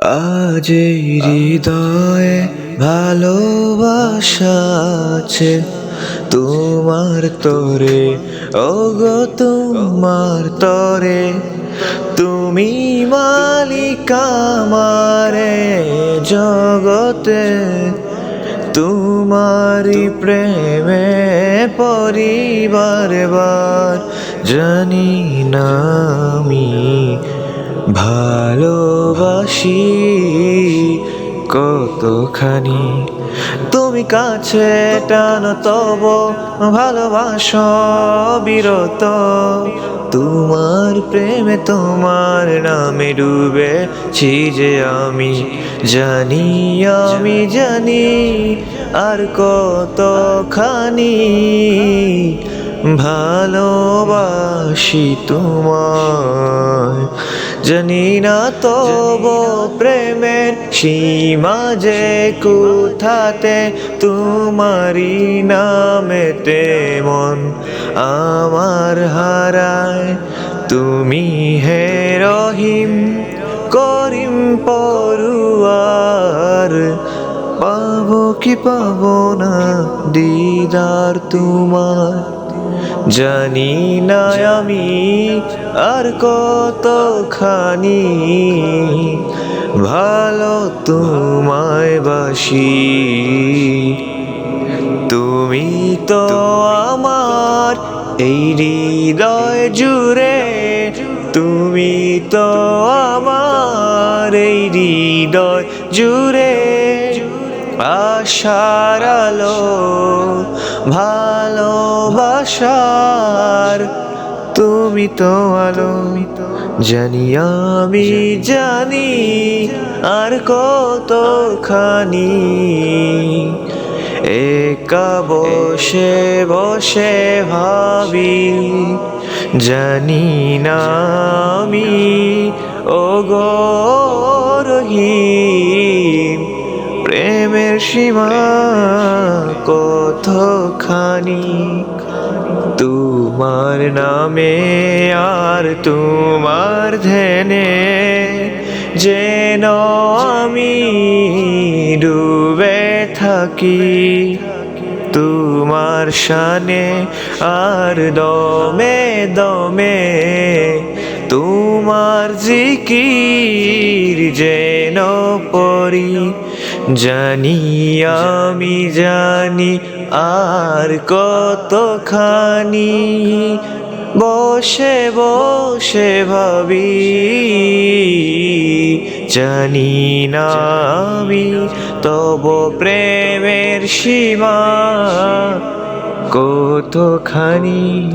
আজ এই হৃদয়ে ভালোবাসা আছে। তোমার তরে ও গো তোমার তরে, তুমি মালিক আমারে জগতে। তোমারি প্রেমে পরিবার বার জানি না আমি ভালোবাসি কতখানি? তুমি কাছে টানো তব ভালোবাসো বিরত। তোমার প্রেমে তোমার নামে ডুবেছি যে আমি। জানি আমি জানি আর কতখানি ভালোবাসি তোমায়। জানি না তব প্রেমের সীমা যে কোথাতে তোমারি নামেতে মন আমার হারায়। তুমি হে রহিম, করিম পড়ুয়ার পাবো কি পাবো না, দিদার তোমার জানি না আমি আর কতখানি ভালো তোমায় বাসি। তুমি তো আমার এই হৃদয় জুড়ে, তুমি তো আমার এই হৃদয় জুড়ে, আশার আলো ভালোবাসার। তুমি তো আলো, জানি আমি জানি আর কতখানি। একা বসে বসে ভাবি, জানি না আমি ও গো প্রেমের সীমা কতখানি? তোমার নামে আর তোমার ধ্যানে যেন আমি ডুবে থাকি। তোমার শানে আর দমে দমে তোমার জিকির পড়ি জানি আমি জানি আর কতখানি। বসে বসে ভাবি, জানি না আমি তব প্রেমের সীমা কতখানি।